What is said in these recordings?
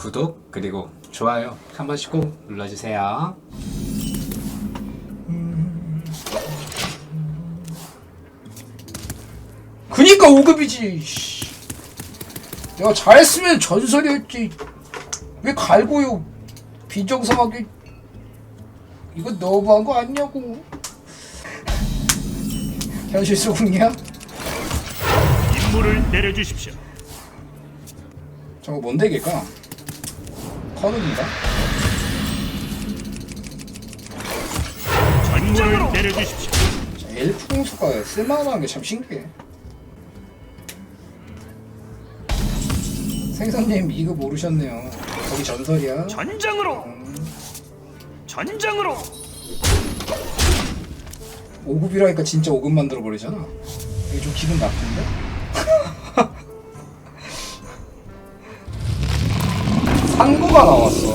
구독 그리고 좋아요 한 번씩 꼭 눌러주세요. 그니까 5급이지. 씨. 내가 잘했으면 전설이었지. 왜 갈고요? 비정상하게. 이거 너무한 거 아니냐고. 현실 수긍이야? 임무를 내려주십시오. 저거 뭔데 이게까? 커는인가? 전장으로 내려주십시오. 공수가 쓸만한 게 참 신기해. 생선님 이거 모르셨네요. 거기 전설이야. 전장으로. 전장으로. 5급이라니까 진짜 5급 만들어 버리잖아. 이게 좀 기분 나쁜데? 상구가 나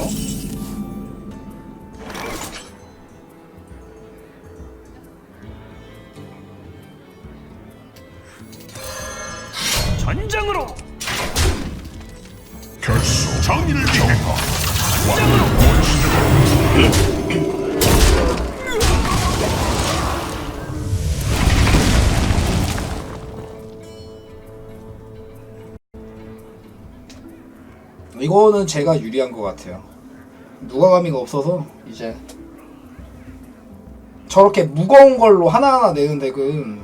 이거는 제가 유리한 것 같아요. 누가 감이가 없어서 이제 저렇게 무거운 걸로 하나하나 내는 덱은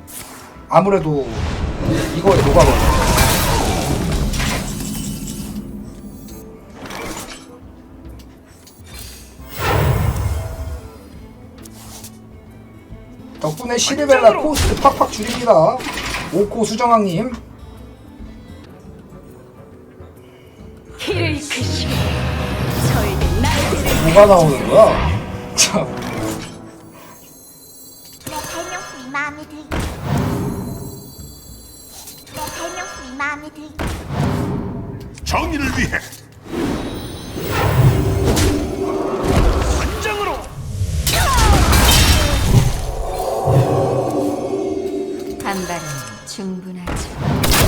아무래도 이거에 녹아버려. 덕분에 시르벨라 코스트 팍팍 줄입니다. 오코 수정왕님. 뭐가 나오는 거야? 참. 내 발명품이 마음에 들고 내 발명품이 마음에 들고 정의를 위해 전장으로. 한 발은 충분하죠.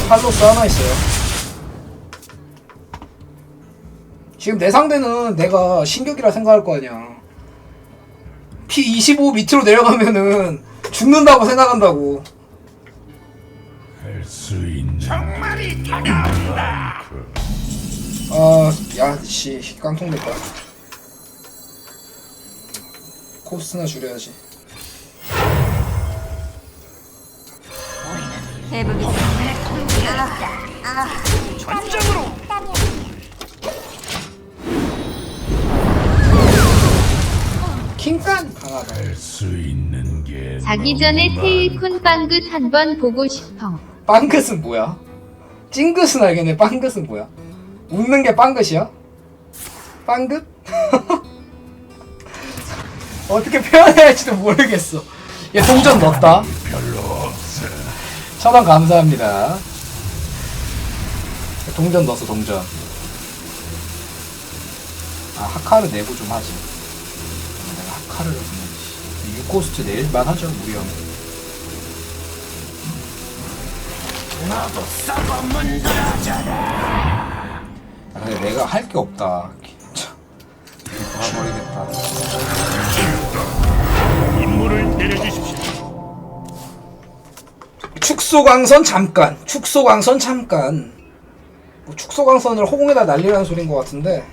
팔로스 하나 있어요. 지금 내 상대는 내가 신격이라 생각할 거 아니야. P25 밑으로 내려가면은 죽는다고 생각한다고. 할 수 있는 정말이 다가온다. 아, 야, 씨, 깡통 됐다. 코스트나 줄여야지. 해보겠습니다. 전장으로. 킹깐 강하다. 할수 있는 게 자기 전에 테일쿤 빵긋 한 번 보고 싶어. 빵긋은 뭐야? 찡긋은 알겠네. 빵긋은 뭐야? 웃는 게 빵긋이야? 빵긋? 어떻게 표현해야 할지도 모르겠어. 얘 동전 넣었다. 별로 없어. 천원 감사합니다. 동전 넣었어, 동전. 아, 하카를 내고 좀 하지. 하카를 그냥 6코스트 내일만 하죠, 우리 형. 아, 근데 내가 할 게 없다. 참, 이거 봐버리겠다. 임무를 내려주십시오. 축소광선 잠깐. 축소광선 잠깐. 뭐 축소광선을 허공에다 날리라는 소린 것 같은데.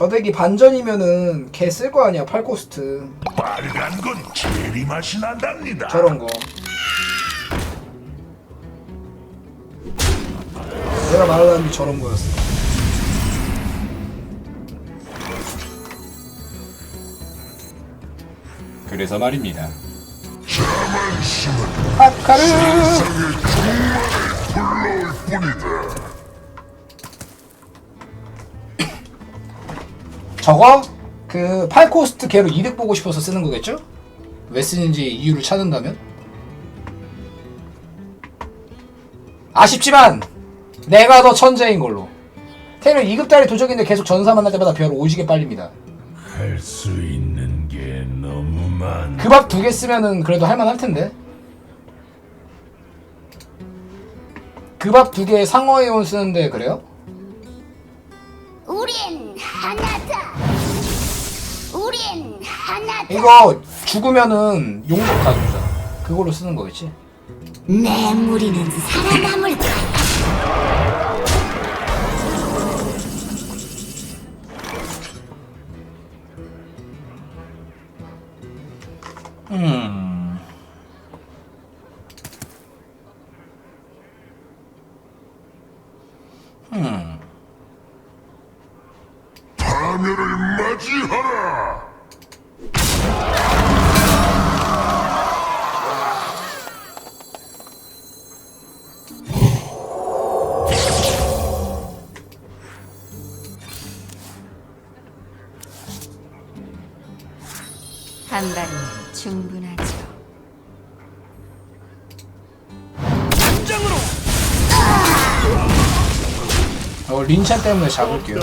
저 덱이 반전이면은 걔 쓸 거 아니야, 팔코스트. 빨간 건 체리 맛이 난답니다. 저런 거. 내가 말하는 게 저런 거였어. 그래서 말입니다. 아카르! 저거 그 팔코스트 걔로 이득 보고 싶어서 쓰는 거겠죠? 왜 쓰는지 이유를 찾는다면? 아쉽지만 내가 더 천재인 걸로. 테는 2급 달이 도적인데 계속 전사 만날 때마다 별 오지게 빨립니다. 할 수 있는 게 너무 많. 그 밥 두 개 쓰면은 그래도 할만할 텐데. 그 밥 두 개에 상어회원 쓰는데 그래요? 우린 하나다. 이거 죽으면은 용접 가져오잖아. 그걸로 쓰는 거겠지? 내 무리는 살아남을 거야. 음. 음. 한 발이면 충분하죠. 어, 린찬 때문에 잡을게요.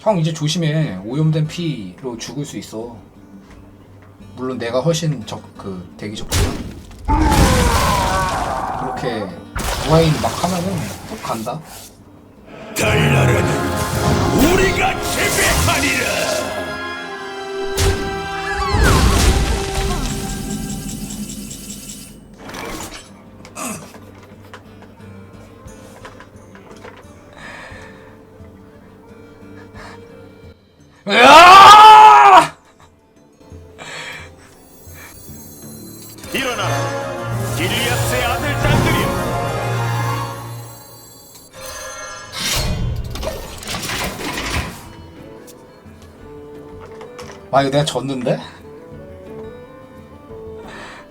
형 이제 조심해. 오염된 피로 죽을 수 있어. 물론 내가 훨씬 적 그 대기 적지만. 그렇게 무아인 막 하면은 또 간다. 달나라는 우리가 지배하리라. 길리아스의 아들 딸들이 아 이거 내가 졌는데?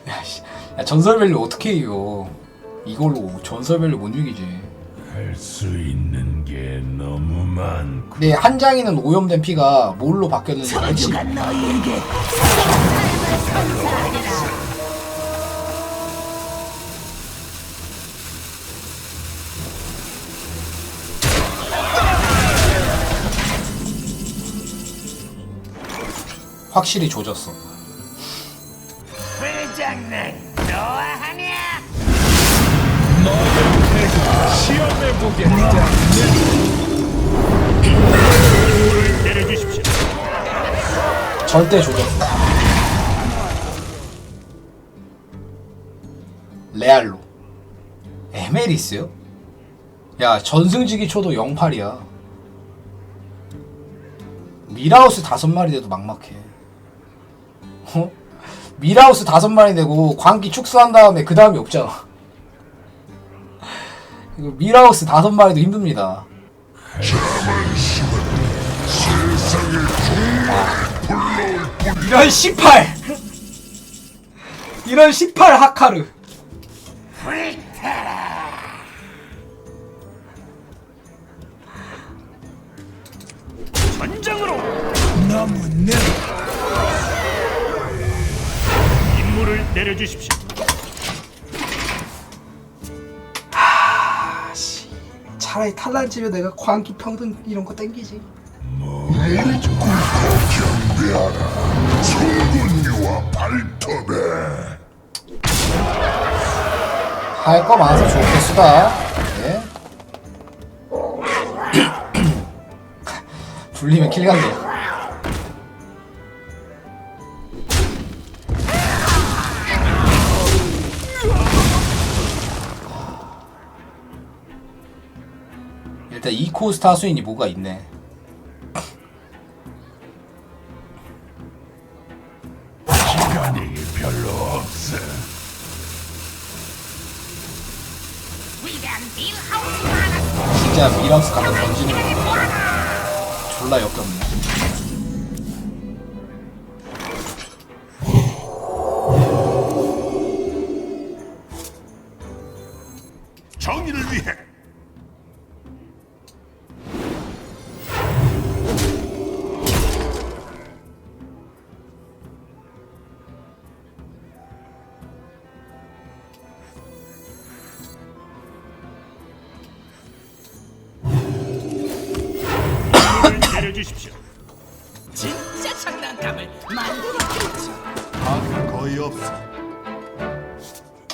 야, 씨. 야 전설벨리 어떻게 이겨 이걸로 전설벨리 못 이기지 할 수 있는 게 너무 많고 근데 한 장이는 오염된 피가 뭘로 바뀌었는지 알지? 확실히 조졌어. 임무를 내려주십시오. 절대 조졌어. 레알로. 에메리스요? 야 전승지기 초도 08이야. 미라우스 다섯 마리 돼도 막막해 어? 미라우스 다섯 마리 되고 광기 축소한 다음에 그 다음이 없잖아 이거 미라우스 다섯 마리도 힘듭니다. 이런 18 이런 18 하카르. 전장으로. 임무를 내려주십시오. 차라리 탈란지면 내가 광기 평등 이런 거 땡기지. 소군류와 발톱에. 할 거 많아서 좋겠수다. 예? 불리면 킬간다 일 이코 스타 수인이 뭐가 있네. 시간이 별로 없어. 진짜 미라우스 갖다 던지는 거. 졸라 역겹네 거의 없어.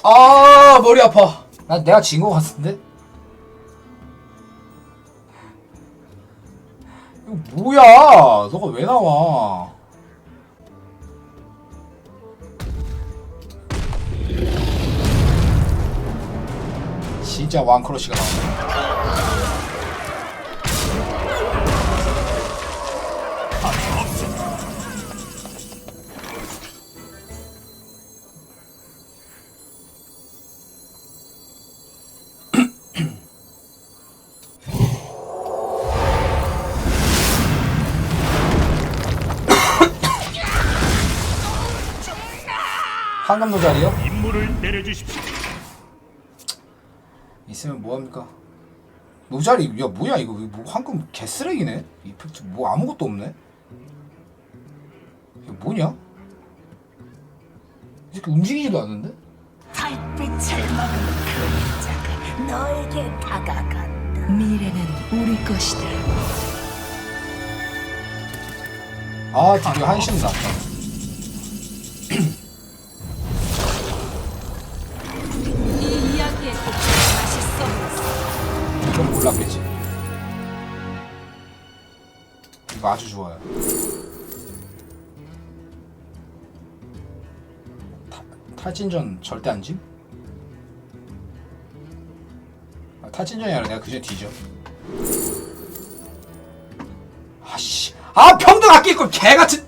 아 머리 아파. 나 내가 진 거 같은데? 이거 뭐야? 너가 왜 나와? 진짜 왕크러쉬가 나오네 황금 노자리요? 임무를 내려주십시오. 있으면 뭐합니까? 노자리 야 뭐야 이거 뭐 황금 개쓰레기네 이펙트 뭐 아무것도 없네 이게 뭐냐? 이렇게 움직이지도 않는데? 달빛을 먹은 그림자가 너에게 다가간다. 미래는 우리 것이다. 아 드디어 한신 났다 이거 아주 좋아요. 타, 탈진전 절대 안 짐? 아, 탈진전이 아니라 내가 그전에 뒤져. 아씨. 아 평등 아낄 걸 개같은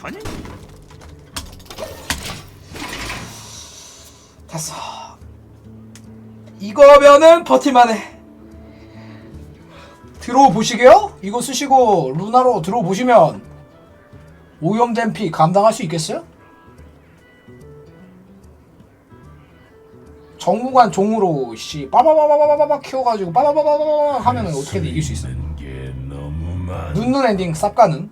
전 됐어. 이거면은 버틸만해. 들어보시게요? 이거 쓰시고 루나로 들어보시면 오염된 피 감당할 수 있겠어요? 정무관 종으로 씨 빠바바바바바바 키워가지고 빠바바바바 하면은 어떻게든 이길 수 있어. 있는 게 너무 많. 눈눈 엔딩 쌉가는.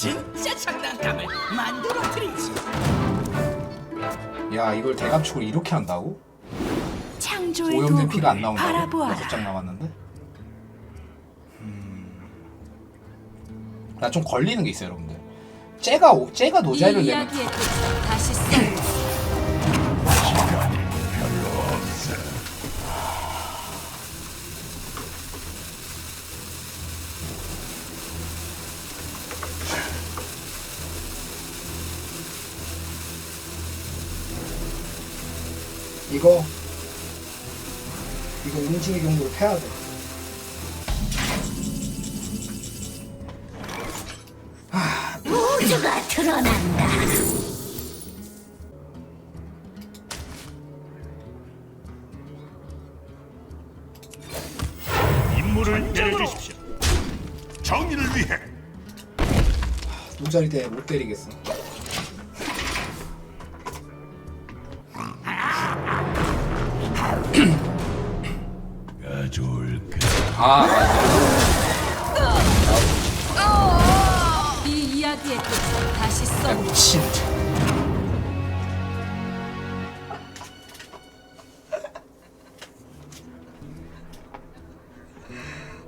진짜 장난감을 만들어 드리지. 야 이걸 대감축으로 이렇게 한다고? 창조의 오염된 피가 안 나온다고? 바라보아라. 여섯 장 남았는데? 음... 나좀 걸리는 게 있어요 여러분들 쟤가 오- 쟤가 노자리를 이 내면 이야기의 다시 써 이거 이거 응징의 경로를 패야 돼 우주가 드러난다. 임무를 내려주십시오. 정의를 위해 노자리 대못 때리겠어 아 이 이야기의 다시. 미친.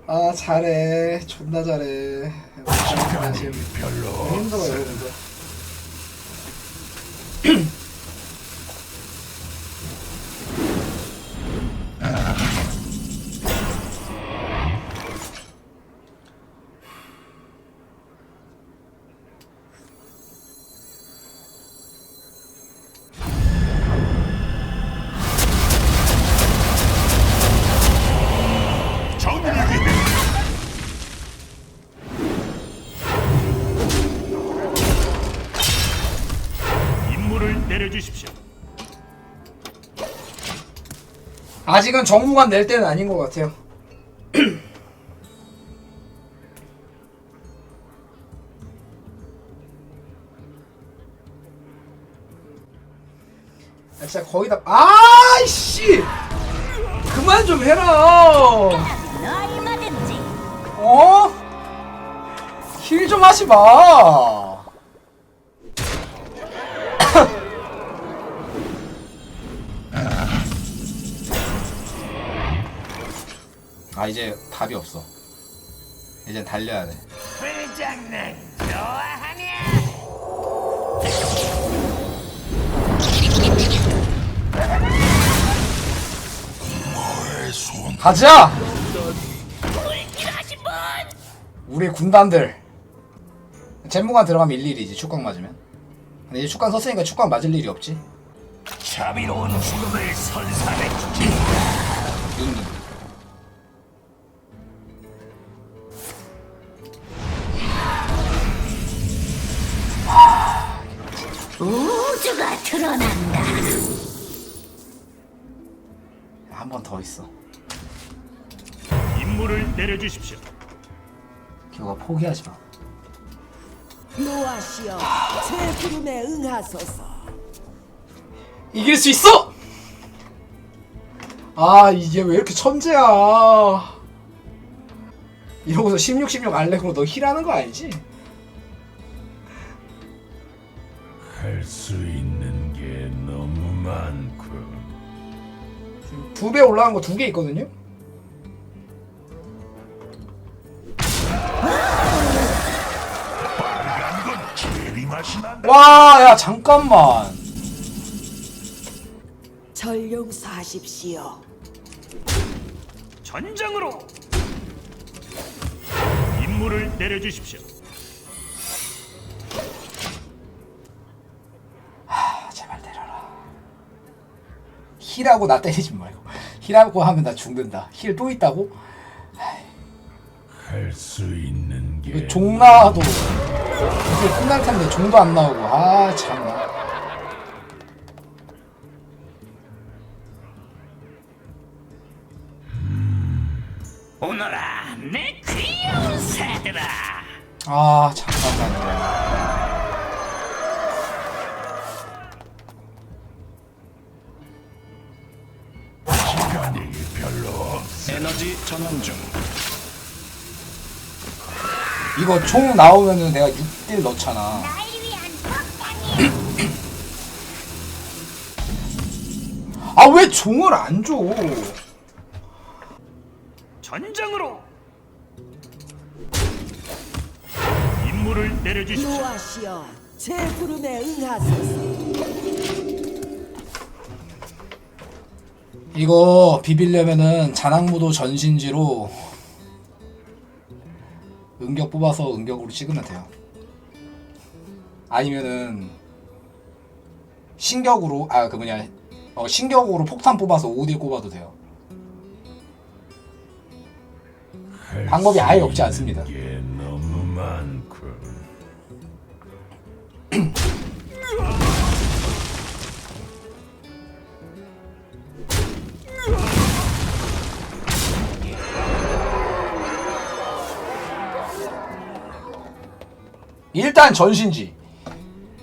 아 잘해. 존나 잘해. 나 지금 별로. 힘들어 여러분 아직은 정무관 낼 때는 아닌 것 같아요 아, 진짜 거의 다 아이씨 그만 좀 해라 어? 힐 좀 하지 마. 아 이제 답이 없어. 이제 달려야 돼. 불장난 좋아하냐? 가자. 우리 군단들. 젠무관 들어가면 일일이지 축광 맞으면. 근데 이제 축광 섰으니까 축광 맞을 일이 없지. 자비로운 죽음을 선사해 더 있어. 임무를 내려주십시오. 교가 포기하지 마. 노아시여 제 부름에 응하소서 이길 수 있어! 아 이게 왜 이렇게 천재야 이러고서 16, 16 알렉으로 너 힐하는 거 알지? 할 수 있는 게 너무 많군. 두 배 올라간 거 두 개 있거든요? 와 야 잠깐만 전용사하십시오 전장으로. 임무를 내려주십시오. 아 제발 내려라 힐하고 나 때리지 말고. 힐하고 하면 나 죽는다. 힐 또 있다고? 할 수 있는 게 이거 종 나와도. 이제 끝날 텐데 종도 안 나오고. 아 참나 오너라 내 귀여운 새들아. 아 잠깐만요 전환 중. 이거 종 나오면은 내가 6딜 넣잖아 아 왜 종을 안 줘? 전장으로. 임무를 내려주십시오. 노아시여 제 부름에 응하소서 이거 비빌려면은 자낙무도 전신지로 응격 뽑아서 응격으로 찍으면 돼요. 아니면은 신격으로 아 그 뭐냐 어 신격으로 폭탄 뽑아서 5딜 꼽아도 돼요. 할 방법이 아예 수 없지 않습니다. 일단 전신지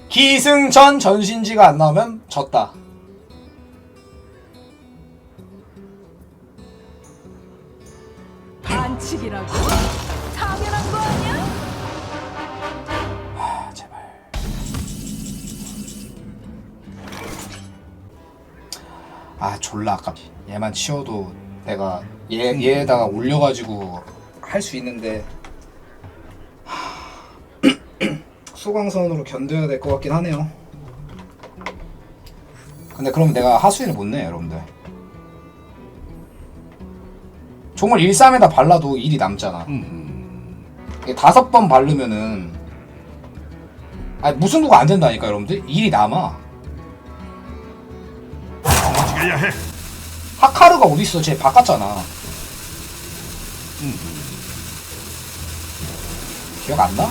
기승전 전신지가 안 나오면 졌다. 반칙이라고 당연한 거 아니야? 아 제발. 아 졸라 아깝. 얘만 치워도 내가 얘 얘에다가 올려가지고 할 수 있는데 하, 수광선으로 견뎌야 될 것 같긴 하네요. 근데 그럼 내가 하수인을 못 내, 여러분들. 종을 1, 3에다 발라도 일이 남잖아. 이게 다섯 번 바르면은 아니 무슨 누가 안 된다니까 여러분들 일이 남아 움직여야 해. 하카르가 어딨어 쟤 바꿨잖아 기억 안 나?